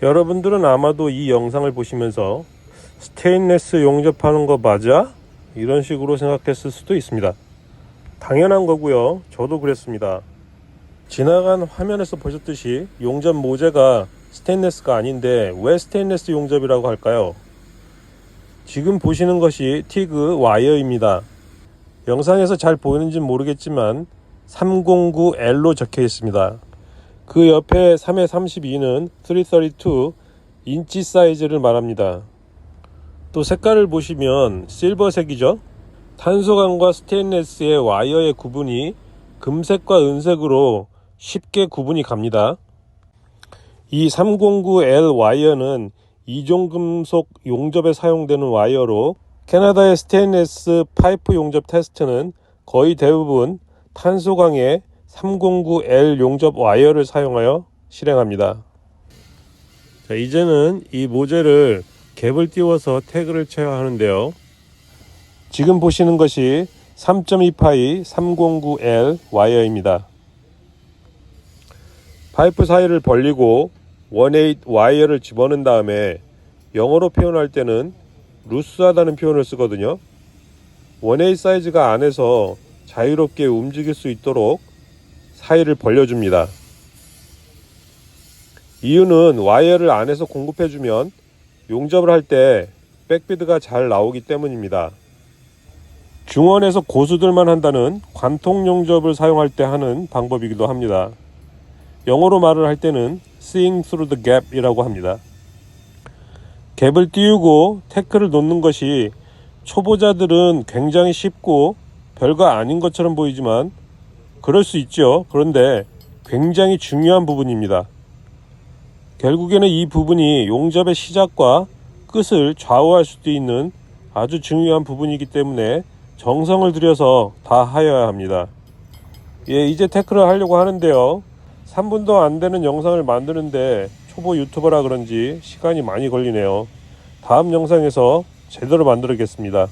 여러분들은 아마도 이 영상을 보시면서 스테인레스 용접하는 거 맞아? 이런 식으로 생각했을 수도 있습니다. 당연한 거고요. 저도 그랬습니다. 지나간 화면에서 보셨듯이 용접 모재가 스테인레스가 아닌데 왜 스테인레스 용접이라고 할까요? 지금 보시는 것이 티그 와이어입니다. 영상에서 잘 보이는지 모르겠지만 309L로 적혀 있습니다. 그 옆에 3에 32는 332 인치 사이즈를 말합니다. 또 색깔을 보시면 실버색이죠. 탄소광과 스테인레스의 와이어의 구분이 금색과 은색으로 쉽게 구분이 갑니다. 이 309L 와이어는 이종 금속 용접에 사용되는 와이어로 캐나다의 스테인레스 파이프 용접 테스트는 거의 대부분 탄소광의 309L 용접 와이어를 사용하여 실행합니다. 자, 이제는 이 모재를 갭을 띄워서 태그를 쳐야 하는데요. 지금 보시는 것이 3.2파이 309L 와이어입니다. 파이프 사이를 벌리고 18 와이어를 집어넣은 다음에 영어로 표현할 때는 루스하다는 표현을 쓰거든요. 18 사이즈가 안에서 자유롭게 움직일 수 있도록 사이를 벌려줍니다. 이유는 와이어를 안에서 공급해주면 용접을 할 때 백비드가 잘 나오기 때문입니다. 중원에서 고수들만 한다는 관통 용접을 사용할 때 하는 방법이기도 합니다. 영어로 말을 할 때는 seeing through the gap이라고 합니다. 갭을 띄우고 태클을 놓는 것이 초보자들은 굉장히 쉽고 별거 아닌 것처럼 보이지만 그럴 수 있죠. 그런데 굉장히 중요한 부분입니다. 결국에는 이 부분이 용접의 시작과 끝을 좌우할 수도 있는 아주 중요한 부분이기 때문에 정성을 들여서 다 하여야 합니다. 예, 이제 태클을 하려고 하는데요. 3분도 안 되는 영상을 만드는데 초보 유튜버라 그런지 시간이 많이 걸리네요. 다음 영상에서 제대로 만들겠습니다.